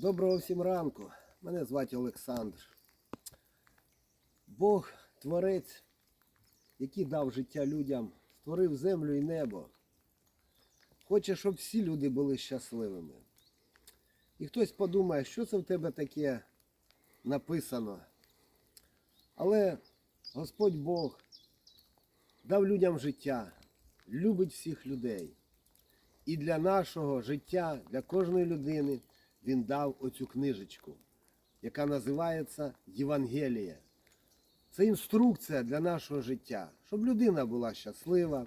Доброго всім ранку. Мене звати Олександр. Бог творець, який дав життя людям, створив землю і небо. Хоче, щоб всі люди були щасливими. І хтось подумає, що це в тебе таке написано. Але Господь Бог дав людям життя, любить всіх людей. І для нашого життя, для кожної людини він дав оцю книжечку, яка називається Євангеліє. Це інструкція для нашого життя, щоб людина була щаслива,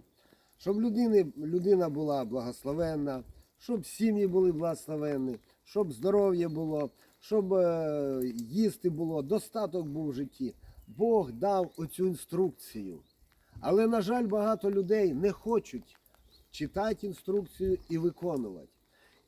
щоб людини, людина була благословенна, щоб сім'ї були благословенні, щоб здоров'я було, щоб е, їсти було, достаток був в житті. Бог дав оцю інструкцію. Але, на жаль, багато людей не хочуть читати інструкцію і виконувати.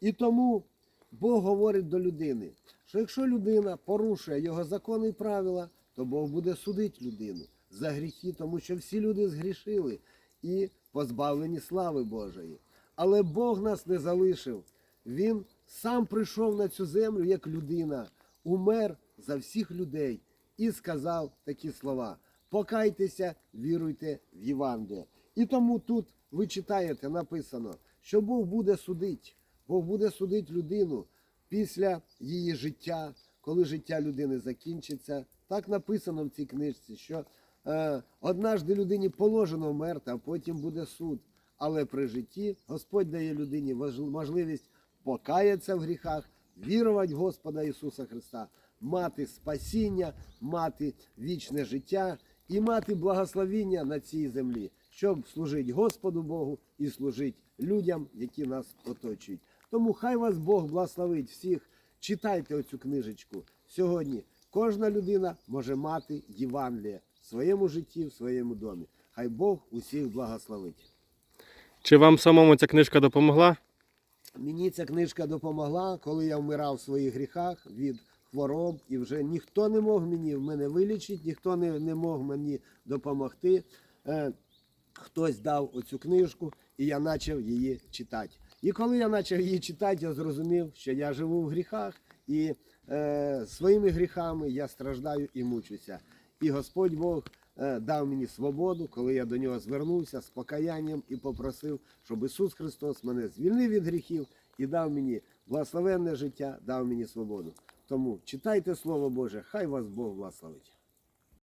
І тому Бог говорить до людини, що якщо людина порушує його закони і правила, то Бог буде судити людину за гріхи, тому що всі люди згрішили і позбавлені слави Божої. Але Бог нас не залишив. Він сам прийшов на цю землю як людина, умер за всіх людей і сказав такі слова: покайтеся, віруйте в Євангеліє. І тому тут ви читаєте, написано, що Бог буде судити. Бог буде судити людину після її життя, коли життя людини закінчиться. Так написано в цій книжці, що е, однажды людині положено вмерти, а потім буде суд. Але при житті Господь дає людині можливість покаятися в гріхах, вірувати в Господа Ісуса Христа, мати спасіння, мати вічне життя і мати благословіння на цій землі, щоб служити Господу Богу і служити людям, які нас оточують. Тому хай вас Бог благословить всіх. Читайте оцю книжечку. Сьогодні кожна людина може мати Євангеліє в своєму житті, в своєму домі. Хай Бог усіх благословить. Чи вам самому ця книжка допомогла? Мені ця книжка допомогла, коли я вмирав в своїх гріхах від хвороб, і вже ніхто не мог мені мене вилічити, ніхто не, не мог мені допомогти. Е, хтось дав оцю книжку, і я почав її читати. І коли я почав її читати, я зрозумів, що я живу в гріхах, і е, своїми гріхами я страждаю і мучуся. І Господь Бог е, дав мені свободу, коли я до нього звернувся з покаянням і попросив, щоб Ісус Христос мене звільнив від гріхів і дав мені благословенне життя, дав мені свободу. Тому читайте Слово Боже, хай вас Бог благословить.